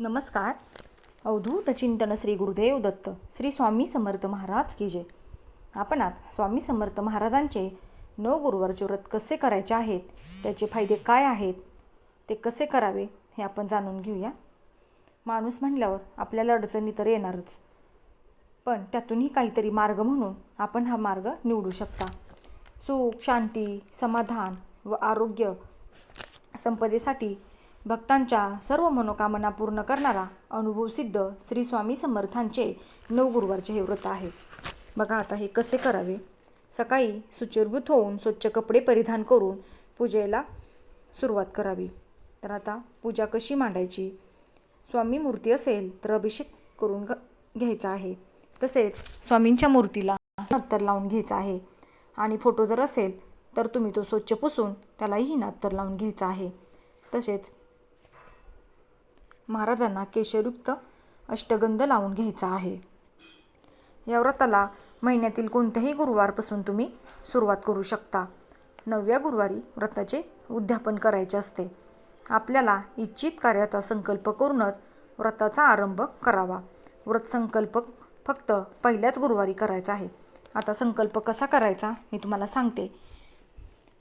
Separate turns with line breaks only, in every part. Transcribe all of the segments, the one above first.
नमस्कार. अवधूत चिंतन श्री गुरुदेव दत्त श्री स्वामी समर्थ महाराज की जय. आपण आज स्वामी समर्थ महाराजांचे नऊ गुरुवारचे व्रत कसे करायचे आहेत त्याचे फायदे काय आहेत ते कसे करावे हे आपण जाणून घेऊया. माणूस म्हणल्यावर आपल्याला अडचणी तर येणारच पण त्यातूनही काहीतरी मार्ग म्हणून आपण हा मार्ग निवडू शकता. सुख शांती समाधान व आरोग्य संपदेसाठी भक्तांच्या सर्व मनोकामना पूर्ण करणारा अनुभवसिद्ध श्री स्वामी समर्थांचे नऊ गुरुवारचे हे व्रत आहे. बघा आता हे कसे करावे. सकाळी सुचिरभूत होऊन स्वच्छ कपडे परिधान करून पूजेला सुरुवात करावी. तर आता पूजा कशी मांडायची? स्वामी मूर्ती असेल तर अभिषेक करून घ घ्यायचा आहे. तसेच स्वामींच्या मूर्तीला अत्तर लावून घ्यायचा आहे. आणि फोटो जर असेल तर तुम्ही तो स्वच्छ पुसून त्यालाही नात्तर लावून घ्यायचा आहे. तसेच महाराजांना केशरयुक्त अष्टगंध लावून घ्यायचा आहे. या व्रताला महिन्यातील कोणत्याही गुरुवारपासून तुम्ही सुरुवात करू शकता. नवव्या गुरुवारी व्रताचे उद्यापन करायचे असते. आपल्याला इच्छित कार्याचा संकल्प करूनच व्रताचा आरंभ करावा. व्रत संकल्प फक्त पहिल्याच गुरुवारी करायचा आहे. आता संकल्प कसा करायचा मी तुम्हाला सांगते.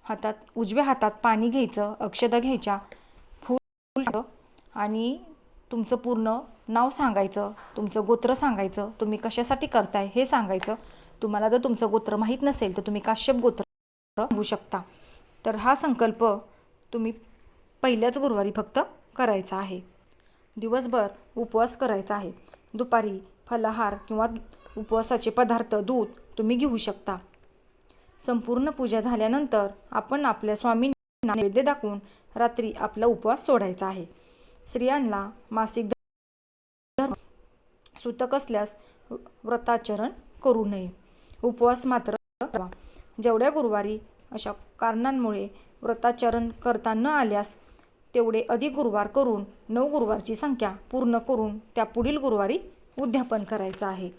हातात उजव्या हातात पाणी घ्यायचं अक्षदा घ्यायच्या फूल आणि तुमचं पूर्ण नाव सांगायचं तुमचं गोत्र सांगायचं तुम्ही कशासाठी करताय हे सांगायचं. तुम्हाला जर तुमचं गोत्र माहीत नसेल तर तुम्ही काश्यप गोत्र सांगू शकता. तर हा संकल्प तुम्ही पहिल्याच गुरुवारी फक्त करायचा आहे. दिवसभर उपवास करायचा आहे. दुपारी फलाहार किंवा उपवासाचे पदार्थ दूध तुम्ही घेऊ शकता. संपूर्ण पूजा झाल्यानंतर आपण आपल्या स्वामींना नैवेद्य दाखवून रात्री आपला उपवास सोडायचा आहे. स्त्रियांना मासिक धर्म सुतक असल्यास व्रताचरण करू नये. उपवास मात्र करावा जेवढ्या गुरुवारी अशा कारणांमुळे व्रताचरण करता न आल्यास तेवढे अधिक गुरुवार करून नऊ गुरुवारची संख्या पूर्ण करून त्या पुढील गुरुवारी उद्यापन करायचं आहे.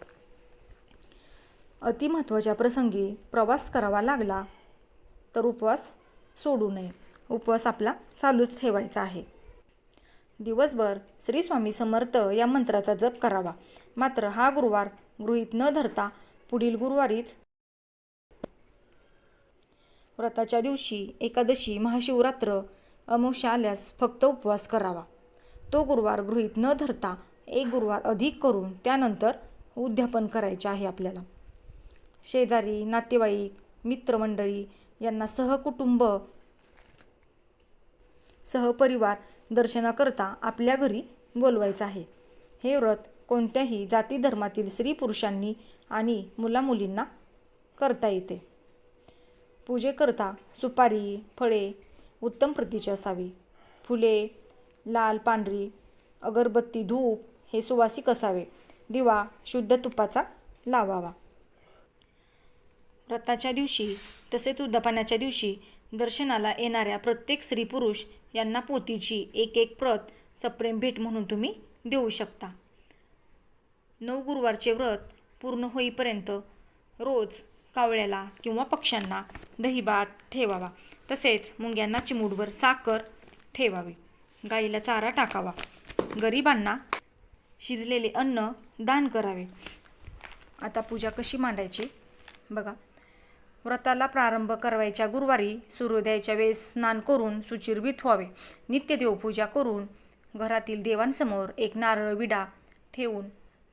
अतिमहत्त्वाच्या प्रसंगी प्रवास करावा लागला तर उपवास सोडू नये. उपवास आपला चालूच ठेवायचा आहे. दिवसभर श्री स्वामी समर्थ या मंत्राचा जप करावा. मात्र हा गुरुवार गृहीत न धरता पुढील गुरुवारीच व्रताच्या दिवशी एकादशी महाशिवरात्र अमोशा आल्यास फक्त उपवास करावा. तो गुरुवार गृहीत न धरता एक गुरुवार अधिक करून त्यानंतर उद्यापन करायचे आहे आपल्याला. शेजारी नातेवाईक मित्रमंडळी यांना सहकुटुंब सहपरिवार दर्शनाकरता आपल्या घरी बोलवायचं आहे. हे व्रत कोणत्याही जाती धर्मातील स्त्री पुरुषांनी आणि मुलामुलींना करता येते. पूजेकरता सुपारी फळे उत्तम प्रतीची असावी. फुले लाल पांढरी अगरबत्ती धूप हे सुवासिक असावे. दिवा शुद्ध तुपाचा लावावा. व्रताच्या दिवशी तसेच उद्यापनाच्या दिवशी दर्शनाला येणाऱ्या प्रत्येक स्त्री पुरुष यांना पोतीची एक एक प्रत सप्रेम भेट म्हणून तुम्ही देऊ शकता. नऊ गुरुवारचे व्रत पूर्ण होईपर्यंत रोज कावळ्याला किंवा पक्ष्यांना दहीभात ठेवावा. तसेच मुंग्यांना चिमूटभर साखर ठेवावी. गाईला चारा टाकावा. गरिबांना शिजलेले अन्न दान करावे. आता पूजा कशी मांडायची? बघा. व्रताला प्रारंभ करायच्या गुरुवारी सूर्योदयाच्या वेळेस स्नान करून सुचिरभीत व्हावे. नित्य देवपूजा करून घरातील देवांसमोर एक नारळ विडा ठेवून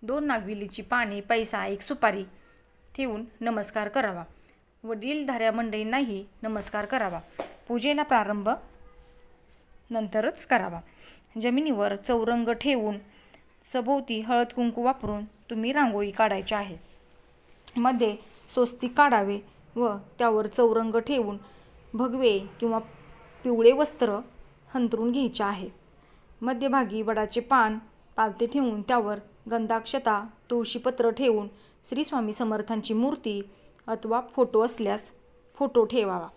दोन नागविलीची पाने पैसा एक सुपारी ठेवून नमस्कार करावा. वडीलधाऱ्या मंडळींनाही नमस्कार करावा. पूजेला प्रारंभ नंतरच करावा. जमिनीवर चौरंग ठेवून सभोवती हळद कुंकू वापरून तुम्ही रांगोळी काढायची आहे मध्ये स्वस्तिक काढावे. व त्यावर चौरंग ठेवून भगवे किंवा पिवळे वस्त्र हंतरून घ्यायचे आहे. मध्यभागी वडाचे पान पालते ठेवून त्यावर गंधाक्षता तुळशीपत्र ठेवून श्री स्वामी समर्थांची मूर्ती अथवा फोटो असल्यास फोटो ठेवावा.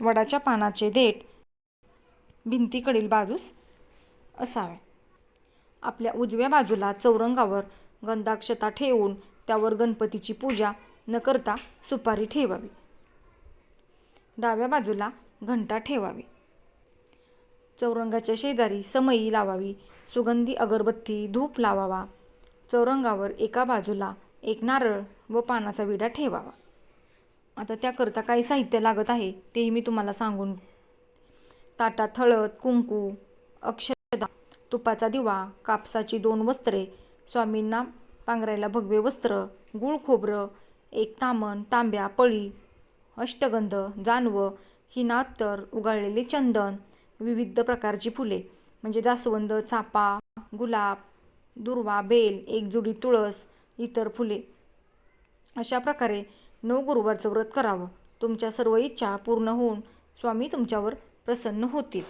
वडाच्या पानाचे देठ भिंतीकडील बाजूस असावे. आपल्या उजव्या बाजूला चौरंगावर गंधाक्षता ठेवून त्यावर गणपतीची पूजा न करता सुपारी ठेवावी. डाव्या बाजूला घंटा ठेवावी. चौरंगाच्या शेजारी समई लावावी. सुगंधी अगरबत्ती धूप लावावा. चौरंगावर एका बाजूला एक नारळ व पानाचा विडा ठेवावा. आता त्याकरता काही साहित्य लागत आहे तेही मी तुम्हाला सांगून ताटात हळद कुंकू अक्षदा तुपाचा दिवा कापसाची दोन वस्त्रे स्वामींना पांघरायला भगवे वस्त्र गुळ खोबरं एक तामण तांब्या पळी अष्टगंध जानवं ही नातर उगाळलेले चंदन विविध प्रकारची फुले म्हणजे जास्वंद चापा गुलाब दुर्वा बेल एक जुडी तुळस इतर फुले. अशा प्रकारे नऊ गुरुवारचं व्रत करावं. तुमच्या सर्व इच्छा पूर्ण होऊन स्वामी तुमच्यावर प्रसन्न होतील.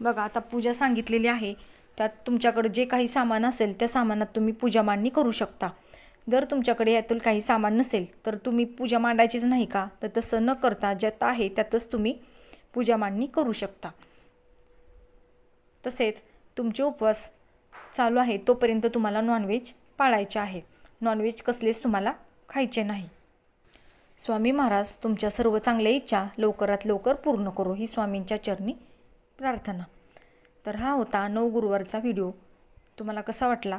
बघा आता पूजा सांगितलेली आहे. त्यात तुमच्याकडे जे काही सामान असेल त्या सामानात तुम्ही पूजा मांडणी करू शकता. जर तुमच्याकडे यातील काही सामान नसेल तर तुम्ही पूजा मांडायचीच नाही का? तर तसं न करता ज्यात आहे त्यातच तुम्ही पूजा मांडणी करू शकता. तसेच तुमचे उपवास चालू आहे तोपर्यंत तुम्हाला नॉनव्हेज पाळायचे आहे. नॉनव्हेज कसलेच तुम्हाला खायचे नाही. स्वामी महाराज तुमच्या सर्व चांगल्या इच्छा लवकरात लवकर पूर्ण करो ही स्वामींच्या चरणी प्रार्थना. तर हा होता नऊ गुरुवारचा व्हिडिओ तुम्हाला कसा वाटला?